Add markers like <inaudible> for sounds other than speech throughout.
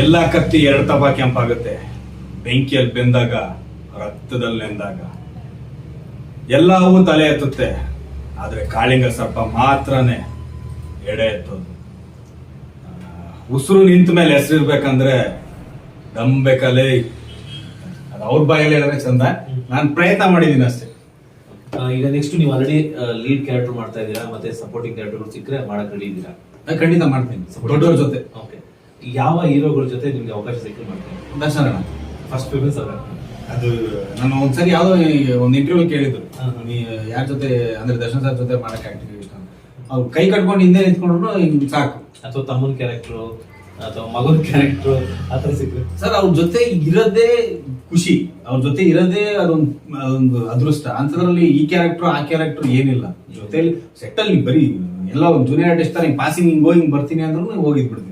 ಎಲ್ಲ ಕತ್ತಿ ಎರಡು ತಪ ಕೆಂಪಾಗುತ್ತೆ. ಬೆಂಕಿಯಲ್ಲಿ ಬೆಂದಾಗ ರಕ್ತದಲ್ಲಿ ನೆಂದಾಗ. ಎಲ್ಲವೂ ತಲೆ ಎತ್ತುತ್ತೆ. ಆದರೆ ಕಾಳಿಂಗ ಸರ್ಪ ಮಾತ್ರನೇ ಎಡೆ ಎತ್ತೋದು. ಉಸಿರು ನಿಂತ ಮೇಲೆ ಹೆಸರಿರ್ಬೇಕಂದ್ರೆ ನಂಬೇಕಲೇ ಅದು ಅವ್ರ ಬಾಯಲ್ಲಿ ಹೇಳಿದ್ರೆ ಚಂದ. ನಾನು ಪ್ರಯತ್ನ ಮಾಡಿದ್ದೀನಿ ಅಷ್ಟೇ. ಈಗ ನೆಕ್ಸ್ಟ್ ನೀವು ಆಲ್ರೆಡಿ ಲೀಡ್ ಕ್ಯಾರೆಕ್ಟರ್ ಮಾಡ್ತಾ ಇದ್ದೀರಾ ಮತ್ತೆ ಸಪೋರ್ಟಿಂಗ್ ಕ್ಯಾರೆಕ್ಟರ್ ಸಿಕ್ಕರೆ ಮಾಡಕ್ ರೆಡಿ ಇದ್ದೀರಾ? ಖಂಡಿತ ಮಾಡ್ತೀನಿ. ದೊಡ್ಡವ್ರ ಜೊತೆ. ಓಕೆ ಯಾವ ಹೀರೋಗಳ ಜೊತೆ ನಿಮ್ಗೆ ಅವಕಾಶ ಸಿಕ್ಕಿ ಮಾಡ್ತೀನಿ ದರ್ಶನ ಫಸ್ಟ್ ಪ್ರಿಫರೆನ್ಸ್ ಅವರ ಅದು ನಾನು ಒಂದ್ಸರಿ ಯಾವ್ದೋ ಒಂದು ಇಂಟರ್ವ್ಯೂ ಕೇಳಿದ್ರು. ನೀ ಯಾರ ಜೊತೆ ಅಂದ್ರೆ ದರ್ಶನ್ ಸರ್ ಜೊತೆ ಮಾಡಕ್ ಆಗ್ತೀವಿ ಇಷ್ಟ ಅವ್ರು ಕೈ ಕಟ್ಕೊಂಡು ಹಿಂದೆ ನಿಂತ್ಕೊಂಡ್ರು ಹಿಂಗ್ ಸಾಕು. ಅಥವಾ ತಮ್ಮನ ಕ್ಯಾರೆಕ್ಟರ್ ಅಥವಾ ಮಗನ ಕ್ಯಾರೆಕ್ಟರ್ ಆತರ ಸಿಕ್ಕರು ಸರ್ ಅವ್ರ ಜೊತೆ ಇರೋದೇ ಖುಷಿ. ಅವ್ರ ಜೊತೆ ಇರೋದೇ ಅದೊಂದು ಅದೊಂದು ಅದೃಷ್ಟ. ಅಂತದ್ರಲ್ಲಿ ಈ ಕ್ಯಾರೆಕ್ಟ್ರು ಆ ಕ್ಯಾರೆಕ್ಟ್ರು ಏನಿಲ್ಲ. ಜೊತೆಲಿ ಸೆಟ್ ಅಲ್ಲಿ ಬರೀ ಎಲ್ಲ ಒಂದು ಜೂನಿಯರ್ ಆರ್ಟಿಸ್ಟ್ ಹಿಂಗೆ ಪಾಸಿಂಗ್ ಹಿಂಗ್ ಹೋಗಿ ಹಿಂಗ್ ಬರ್ತೀನಿ ಅಂದ್ರೂ ಹೋಗಿದ್ ಬಿಡ್ತೀನಿ. ಅ-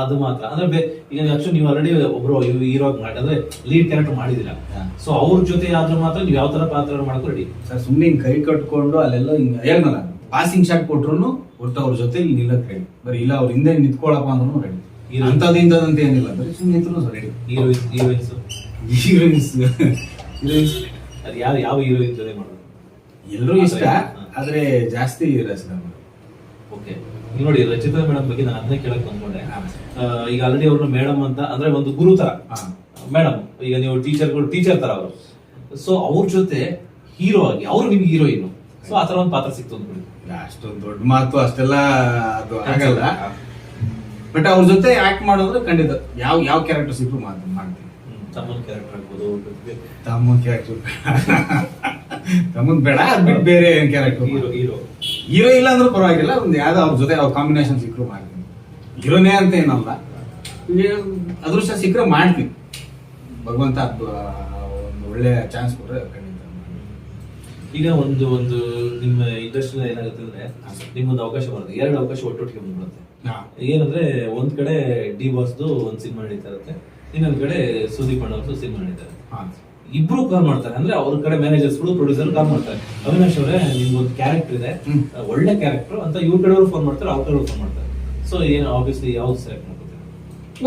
ಅದು ಮಾತ್ರ. ಅಂದ್ರೆ ಈಗ ಆಕ್ಚುಲಿ ನೀವು ಆಲ್ರೆಡಿ ಒಬ್ರು ಹೀರೋ ಮಾಡಿ ಅಂದ್ರೆ ಲೀಡ್ ಕ್ಯಾರೆಕ್ಟರ್ ಮಾಡಿದಿಲ್ಲ. ಸೊ ಅವ್ರ ಜೊತೆ ಆದ್ರೂ ಮಾತ್ರ ನೀವು ಯಾವ ತರ ಪಾತ್ರ ಮಾಡಕ್ಕೂ ರೆಡಿ ಸರ್ ಸುಮ್ಮನೆ ಹಿಂಗ್ ಕೈ ಕಟ್ಕೊಂಡು ಅಲ್ಲೆಲ್ಲ ಹಿಂಗ್ ಪಾಸಿಂಗ್ ಶಾಟ್ ಕೊಟ್ರು ಒಟ್ಟು ಅವ್ರ ಜೊತೆ ಇಲ್ಲಿ ನಿಲ್ಲಕ್ ರೆಡಿ ಬರೀ ಇಲ್ಲ ಅವ್ರ ಹಿಂದೆ ನಿಂತ್ಕೊಳಪ್ಪ ಅಂದ್ರೂ ರೆಡಿ ಇಂಥದ್ದು ಇಂಥದ್ದು ಏನಿಲ್ಲ ಬರೀ ಸುಮ್ಮನೆ ನಿಂತ್ರು ready heroine heroines heroines heroines ಅದು ಯಾವ ಯಾವ ಹೀರೋಯಿನ್ ಜೊತೆ ಮಾಡೋದು? ಎಲ್ಲರೂ ಇಷ್ಟ ಆದ್ರೆ ಜಾಸ್ತಿ ರಚನೆ ಓಕೆ ನೋಡಿ ರಚಿತಾ ಮೇಡಮ್ ಬಗ್ಗೆ ನಾನು ಅದನ್ನೇ ಕೇಳಕ್ ಬಂದ್ಕೊಂಡೆ. ಈಗ ಆಲ್ರೆಡಿ ಅವ್ರನ್ನ ಮೇಡಮ್ ಅಂತ ಅಂದ್ರೆ ಒಂದು ಗುರು ತರ. ಮೇಡಮ್ ಈಗ ನೀವು ಟೀಚರ್ಗಳು ಟೀಚರ್ ತರ ಅವರು. ಸೊ ಅವ್ರ ಜೊತೆ ಹೀರೋ ಆಗಿ ಅವ್ರು ನಿಮ್ಗೆ ಹೀರೋಯಿನ್ ಸೊ ಆ ತರ ಒಂದು ಪಾತ್ರ ಸಿಕ್ತು ಅಂದ್ಬಿಡಿ. ಅಷ್ಟೊಂದು ದೊಡ್ಡ ಮಾತು ಅಷ್ಟೆಲ್ಲ ಅದು ಆಗಲ್ಲ. ಬಟ್ ಅವ್ರ ಜೊತೆ ಆಕ್ಟ್ ಮಾಡೋದ್ರೆ ಖಂಡಿತ ಯಾವ ಯಾವ ಕ್ಯಾರೆಕ್ಟರ್ ಸಿಕ್ಕು ಮಾತು ಮಾಡ್ತೀನಿ. ತಮ್ಮನ್ ಕ್ಯಾರೆಕ್ಟರ್ ಆಗ್ಬೋದು ತಮ್ಮನ್ ಕ್ಯಾರೆಕ್ಟರ್ <laughs> ತಮ್ಮನ್ ಬೇಡ ಅದ್ ಬಿಟ್ಟು ಬೇರೆ ಕ್ಯಾರೆಕ್ಟರ್ ಹೀರೋ ಹೀರೋ ಹೀರೋ ಇಲ್ಲ ಅಂದ್ರೂ ಪರವಾಗಿಲ್ಲ ಒಂದು ಯಾವ್ದೋ ಅವ್ರ ಜೊತೆ ಅವ್ರ ಕಾಂಬಿನೇಷನ್ ಸಿಕ್ಕರು ಮಾಡ್ತೀನಿ. ಹೀರೋನೇ ಅಂತ ಏನಲ್ಲ. ಈಗ ಅದೃಷ್ಟ ಸಿಕ್ಕರೆ ಮಾಡ್ತೀನಿ. ಭಗವಂತ ಒಂದು ಒಳ್ಳೆ ಚಾನ್ಸ್ ಕೊಟ್ಟರೆ ಖಂಡಿತ. ಈಗ ಒಂದು ಒಂದು ನಿಮ್ಮ ಇಂಡಸ್ಟ್ರಿ ಏನಾಗುತ್ತೆ ಅಂದ್ರೆ ನಿಮ್ಗೊಂದು ಅವಕಾಶ ಬರುತ್ತೆ. ಎರಡು ಅವಕಾಶ ಒಟ್ಟೊಟ್ಟಿಗೆ ಬಂದ್ಬಿಡುತ್ತೆ. ಹಾ. ಏನಂದ್ರೆ ಒಂದ್ ಕಡೆ ಡಿ ಬಾಸ್ದು ಒಂದು ಸಿನಿಮಾ ನಡೀತಾ ಇರುತ್ತೆ ಇನ್ನೊಂದ್ ಕಡೆ ಸುದೀಪ್ ಅಣ್ಣವ್ರದ್ದು ಸಿನಿಮಾ ನಡೀತಾ ಇರುತ್ತೆ. ಹಾ. ಇಬ್ರು ಕಾಲ್ ಮಾಡ್ತಾರೆ. ಅಂದ್ರೆ ಅವ್ರ ಕಡೆ ಮ್ಯಾನೇಜರ್ಸ್ಗಳು ಪ್ರೊಡ್ಯೂಸರ್ ಕಾಲ್ ಮಾಡ್ತಾರೆ. ಅವಿನಾಶ್ ಅವರೇ ನಿಮ್ಗೊಂದು ಕ್ಯಾರೆಕ್ಟರ್ ಇದೆ. ಒಳ್ಳೆ ಕ್ಯಾರೆಕ್ಟರ್ ಅಂತ ಇವ್ರ ಕಡೆಯವರು ಫೋನ್ ಮಾಡ್ತಾರೆ ಅವ್ರ ಕಡೆ ಫೋನ್ ಮಾಡ್ತಾರೆ. ಸೊ ಏನು ಆಬ್ವಿಯಸ್ಲಿ ಯಾವ್ದು ಸೆಲೆಕ್ಟ್ ಮಾಡ್ಕೊತೀರಿ?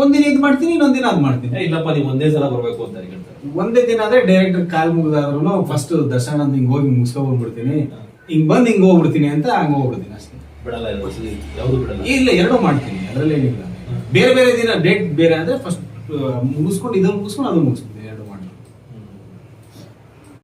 ಒಂದಿನ ಇದು ಮಾಡ್ತೀನಿ ಇನ್ನೊಂದಿನ ಅದು ಮಾಡ್ತೀನಿ. ಇಲ್ಲಪ್ಪ ನೀವು ಒಂದೇ ಸಲ ಬರ್ಬೇಕು ಅಂತ ಹೇಳ್ತಾರೆ? ಒಂದೇ ದಿನ ಆದ್ರೆ ಡೈರೆಕ್ಟರ್ ಕಾಲ್ ಮುಗಿದಾದ್ರು ಫಸ್ಟ್ ದರ್ಶನ ಅಂತ ಹಿಂಗ್ ಹೋಗಿ ಮುಗಿಸ್ಕೊಂಡ್ಬಿಡ್ತೀನಿ ಹಿಂಗ್ ಬಂದ್ ಹಿಂಗ್ ಹೋಗ್ಬಿಡ್ತೀನಿ ಅಂತ ಹಂಗ ಹೋಗ್ಬಿಡ್ತೀನಿ ಅಷ್ಟೇ. ಬಿಡಲ್ಲ ಯಾವ್ದು ಬಿಡಲ್ಲ? ಇಲ್ಲ ಎರಡು ಮಾಡ್ತೀನಿ. ಅದ್ರಲ್ಲಿ ಏನಿಲ್ಲ ಬೇರೆ ಬೇರೆ ದಿನ ಡೇಟ್ ಬೇರೆ ಅಂದ್ರೆ ಫಸ್ಟ್ ಮುಗಿಸ್ಕೊಂಡು ಇದನ್ನ ಮುಗಿಸ್ಕೊಂಡು ಅದು ಮುಗಿಸ್ತೀನಿ